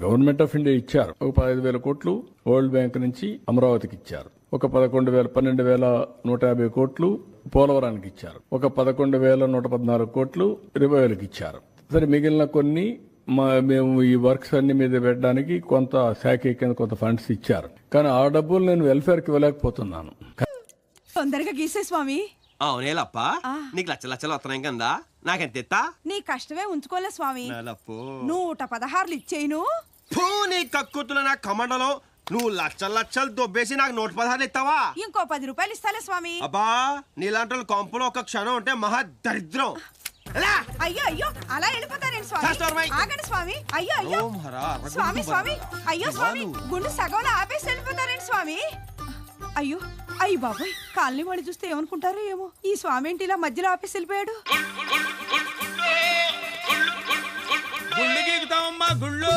Government of India ఇచ్చారు. ఒక పదహైదు వేల కోట్లు వరల్డ్ బ్యాంక్ నుంచి అమరావతికి ఇచ్చారు. ఒక పదకొండు వేల పన్నెండు వేల నూట యాభై కోట్లు పోలవరానికి ఇచ్చారు. ఒక పదకొండు వేల నూట పద్నాలుగు కోట్లు రివైవల్కి ఇచ్చారు. సరే మిగిలిన కొన్ని మా మేము ఈ వర్క్స్ అన్ని మీద పెట్టడానికి కొంత శాఖ కింద కొంత ఫండ్స్ ఇచ్చారు. కానీ ఆ డబ్బులు నేను వెల్ఫేర్కి ఇవ్వలేకపోతున్నాను. తొందరగా గీసే స్వామి. అవునేలప్ప నీకు లచ్చ లచ్చలు వస్తున్నాయి కదా? నాకెంత నీ కష్టమే ఉంచుకోలే స్వామి. నూట పదహారులు ఇచ్చేయును. ఫూ నీ కక్కుతుల నా కమండలం. నువ్వు లచ్చలు లచ్చలు దొబ్బేసి నాకు నోట్ పదహారు ఇస్తావా? ఇంకో పది రూపాయలు ఇస్తాలే స్వామి. అబ్బా నీలాంటి వాళ్ళు కొంపలో ఒక క్షణం ఉంటే మహా దరిద్రం? అయ్యో అయ్యో అలా వెళ్ళిపోతారేంటి స్వామి. ఆగండి స్వామి. అయ్యో అయ్యో. స్వామి స్వామి. అయ్యో స్వామి. గుండు సగంలో ఆపేసి వెళ్ళిపోతారేంటి స్వామి? అయ్యో అయ్యి బాబోయ్ కాలనీ వాళ్ళు చూస్తే ఏమనుకుంటారో ఏమో ఈ స్వామి ఏంటి ఇలా మధ్యలో ఆపేసి వెళ్ళిపోయాడు గుళ్ళు గుళ్ళు